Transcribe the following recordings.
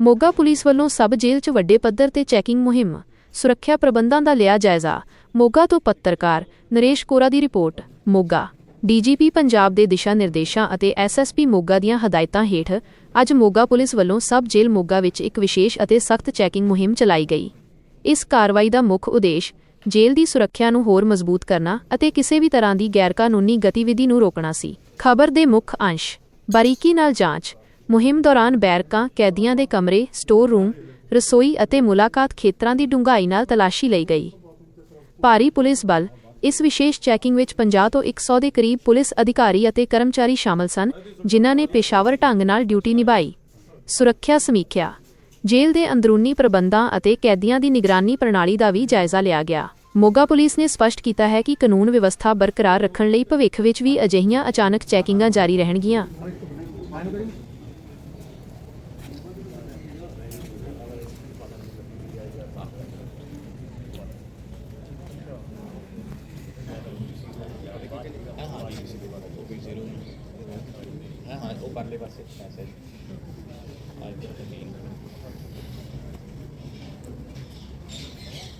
Moga police ਵੱਲੋਂ ਸਬ ਜੇਲ੍ਹ 'ਚ ਵੱਡੇ ਪੱਧਰ ਤੇ ਚੈਕਿੰਗ ਮੁਹਿੰਮ, ਸੁਰੱਖਿਆ ਪ੍ਰਬੰਧਾਂ ਦਾ ਲਿਆ ਜਾਇਜ਼ਾ, ਮੋਗਾ ਤੋਂ ਪੱਤਰਕਾਰ ਨਰੇਸ਼ ਕੋਰਾ ਦੀ ਰਿਪੋਰਟ, ਮੋਗਾ। ਡੀਜੀਪੀ ਪੰਜਾਬ ਦੇ ਦਿਸ਼ਾ ਨਿਰਦੇਸ਼ਾਂ ਅਤੇ ਐਸਐਸਪੀ ਮੋਗਾ ਦੀਆਂ ਹਦਾਇਤਾਂ ਹੇਠ ਅੱਜ ਮੋਗਾ ਪੁਲਿਸ ਵੱਲੋਂ ਸਬ ਜੇਲ੍ਹ ਮੋਗਾ ਵਿੱਚ ਇੱਕ ਵਿਸ਼ੇਸ਼ ਅਤੇ ਸਖਤ ਚੈਕਿੰਗ ਮੁਹਿੰਮ ਚਲਾਈ ਗਈ। ਇਸ ਕਾਰਵਾਈ ਦਾ ਮੁੱਖ ਉਦੇਸ਼ ਜੇਲ੍ਹ ਦੀ ਸੁਰੱਖਿਆ ਨੂੰ ਹੋਰ ਮਜ਼ਬੂਤ ਕਰਨਾ ਅਤੇ ਕਿਸੇ ਵੀ ਤਰ੍ਹਾਂ ਦੀ ਗੈਰਕਾਨੂੰਨੀ ਗਤੀਵਿਧੀ ਨੂੰ ਰੋਕਣਾ ਸੀ। ਖਬਰ ਦੇ ਮੁੱਖ ਅੰਸ਼, ਬਾਰੀਕੀ ਨਾਲ ਜਾਂਚ ਮੁਹਿੰਮ ਦੌਰਾਨ ਬੈਰਕਾਂ, ਕੈਦੀਆਂ ਦੇ ਕਮਰੇ ਸਟੋਰ ਰੂਮ ਰਸੋਈ ਅਤੇ ਮੁਲਾਕਾਤ ਖੇਤਰਾਂ ਦੀ ਡੂੰਘਾਈ ਨਾਲ ਤਲਾਸ਼ੀ ਲਈ ਗਈ। ਭਾਰੀ ਪੁਲਿਸ ਬਲ, ਇਸ ਵਿਸ਼ੇਸ਼ ਚੈਕਿੰਗ ਵਿੱਚ 50 ਤੋਂ 100 ਦੇ ਕਰੀਬ ਪੁਲਿਸ ਅਧਿਕਾਰੀ ਅਤੇ ਕਰਮਚਾਰੀ ਸ਼ਾਮਲ ਸਨ, ਜਿਨ੍ਹਾਂ ਨੇ ਪੇਸ਼ਾਵਰ ਢੰਗ ਨਾਲ ਡਿਊਟੀ ਨਿਭਾਈ। ਸੁਰੱਖਿਆ ਸਮੀਖਿਆ, ਜੇਲ੍ਹ ਦੇ ਅੰਦਰੂਨੀ ਪ੍ਰਬੰਧਾਂ ਅਤੇ ਕੈਦੀਆਂ ਦੀ ਨਿਗਰਾਨੀ ਪ੍ਰਣਾਲੀ ਦਾ ਵੀ ਜਾਇਜ਼ਾ ਲਿਆ ਗਿਆ। ਮੋਗਾ ਪੁਲਿਸ ਨੇ ਸਪਸ਼ਟ ਕੀਤਾ ਹੈ ਕਿ ਕਾਨੂੰਨ ਵਿਵਸਥਾ ਬਰਕਰਾਰ ਰੱਖਣ ਲਈ ਭਵਿੱਖ ਵਿੱਚ ਵੀ ਅਜਿਹੀਆਂ ਅਚਾਨਕ ਚੈਕਿੰਗਾਂ ਜਾਰੀ ਰਹਿਣਗੀਆਂ। ਹਾਂ ਹਾਂ ਉਹ ਪਰਲੇ ਪਾਸੇ ਪੈਸੇ ਅੱਜ ਤੱਕ ਮੇਨ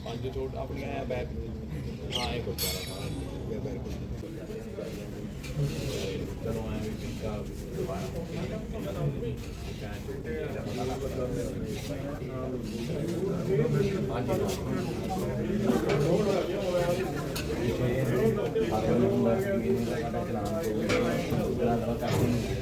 ਪੰਜ ਛੋਟ ਆਪਣੀਆਂ ਹੈ ਬੈਗ ਹਾਂ ਇਹ ਕੁਝ ਸਾਰਾ ਸਾਰਾ ਬੈਗ ਚਲੋ ਆਏ ਵੀ ਕਾ ਦੁਬਾਰਾ ਤੇਰਾ ਉਹਨਾਂ ਨੇ ਕੰਮ ਹੀ ਰਹਿ ਗਿਆ ਹਾਂ ਇਹ ਤਾਂ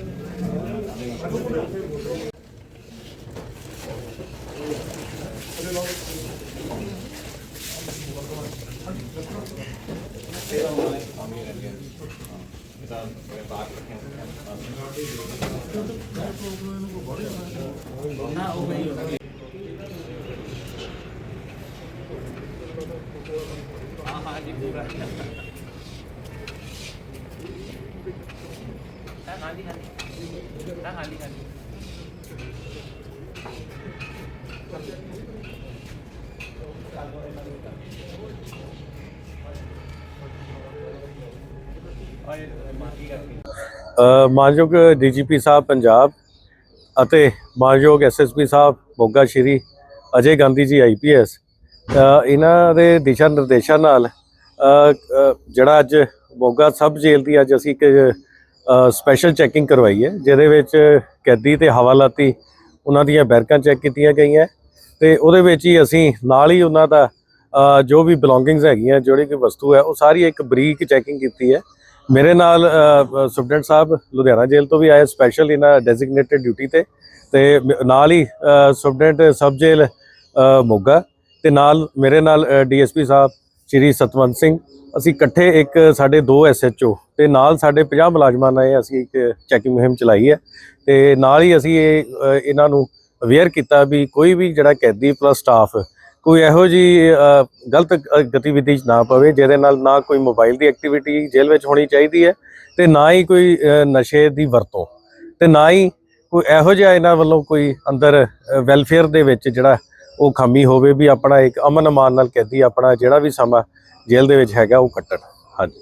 ਬਾਹਰ ਰੱਖਿਆ ਨਾ ਉਹ ਨਹੀਂ ਹਾਂ ਹਾਂ ਜੀ ਪੂਰਾ ਹਾਂ ਹਾਂਜੀ ਹਾਂਜੀ। ਹਾਂ ਹਾਂਜੀ ਹਾਂਜੀ। ਮਾਨਯੋਗ ਡੀਜੀਪੀ ਸਾਹਿਬ ਪੰਜਾਬ ਅਤੇ ਮਾਨਯੋਗ ਐਸਐਸਪੀ ਸਾਹਿਬ ਮੋਗਾ ਸ਼੍ਰੀ ਅਜੇ ਗਾਂਧੀ ਜੀ ਆਈਪੀਐਸ ਇਹਨਾਂ ਦੇ ਦਿਸ਼ਾ ਨਿਰਦੇਸ਼ਾਂ ਨਾਲ ਜਿਹੜਾ ਅੱਜ ਮੋਗਾ ਸਬ ਜੇਲ੍ਹ ਦੀ ਅੱਜ ਅਸੀਂ ਇੱਕ ਸਪੈਸ਼ਲ ਚੈਕਿੰਗ ਕਰਵਾਈ ਹੈ, ਜਿਹਦੇ ਵਿੱਚ ਕੈਦੀ ਤੇ ਹਵਾਲਾਤੀ ਉਹਨਾਂ ਦੀਆਂ ਬੈਰਕਾਂ ਚੈੱਕ ਕੀਤੀਆਂ ਗਈਆਂ ਤੇ ਉਹਦੇ ਵਿੱਚ ਹੀ ਅਸੀਂ ਨਾਲ ਹੀ ਉਹਨਾਂ ਦਾ ਜੋ ਵੀ ਬਿਲੋਂਗਿੰਗਸ ਹੈਗੀਆਂ, ਜਿਹੜੀ ਕਿ ਵਸਤੂ ਹੈ, ਉਹ ਸਾਰੀ ਇੱਕ ਬਰੀਕ ਚੈਕਿੰਗ ਕੀਤੀ ਹੈ। ਮੇਰੇ ਨਾਲ ਸੁਪਰਡੈਂਟ ਸਾਹਿਬ ਲੁਧਿਆਣਾ ਜੇਲ੍ਹ ਤੋਂ ਵੀ ਆਏ ਸਪੈਸ਼ਲ ਇਹਨਾਂ ਡੈਜ਼ਿਗਨੇਟਿਡ ਡਿਊਟੀ ਤੇ ਤੇ ਮ- ਨਾਲ ਹੀ ਸੁਪਰਡੈਂਟ ਸਬ ਜੇਲ੍ਹ ਮੋਗਾ, ਤੇ ਨਾਲ ਮੇਰੇ ਨਾਲ ਡੀਐਸਪੀ ਸਾਹਿਬ ਸ਼੍ਰੀ ਸਤਵੰਤ ਸਿੰਘ। ਅਸੀਂ ਇਕੱਠੇ ਇੱਕ ਸਾਡੇ ਦੋ ਐਸਐਚਓ ਤੇ ਨਾਲ ਸਾਡੇ 50 ਮੁਲਾਜ਼ਮਾਂ ਨਾਲ ਅਸੀਂ ਇੱਕ ਚੈਕਿੰਗ ਮੁਹਿੰਮ ਚਲਾਈ ਹੈ ਤੇ ਨਾਲ ਹੀ ਅਸੀਂ ਇਹ ਇਹਨਾਂ ਨੂੰ ਅਵੇਅਰ ਕੀਤਾ ਵੀ ਕੋਈ ਵੀ ਜਿਹੜਾ ਕੈਦੀ ਪਲੱਸ ਸਟਾਫ ਕੋਈ ਇਹੋ ਜੀ ਗਲਤ ਗਤੀਵਿਧੀ 'ਚ ਨਾ ਪਵੇ, ਜਿਹਦੇ ਨਾਲ ਨਾ ਕੋਈ ਮੋਬਾਈਲ ਦੀ ਐਕਟੀਵਿਟੀ ਜੇਲ੍ਹ ਵਿੱਚ ਹੋਣੀ ਚਾਹੀਦੀ ਹੈ ਤੇ ਨਾ ਹੀ ਕੋਈ ਨਸ਼ੇ ਦੀ ਵਰਤੋਂ ਤੇ ਨਾ ਹੀ ਕੋਈ ਇਹੋ ਜਿਹਾ ਇਹਨਾਂ ਵੱਲੋਂ ਕੋਈ ਅੰਦਰ ਵੈਲਫੇਅਰ ਦੇ ਵਿੱਚ ਜਿਹੜਾ ਉਹ ਖਾਮੀ ਹੋਵੇ ਵੀ ਆਪਣਾ ਇੱਕ ਅਮਨ ਅਮਾਨ ਨਾਲ ਕੈਦੀ ਆਪਣਾ ਜਿਹੜਾ ਵੀ ਸਮਾਂ ਜੇਲ੍ਹ ਦੇ ਵਿੱਚ ਹੈਗਾ, ਉਹ ਕੱਟਣ। ਹਾਂਜੀ।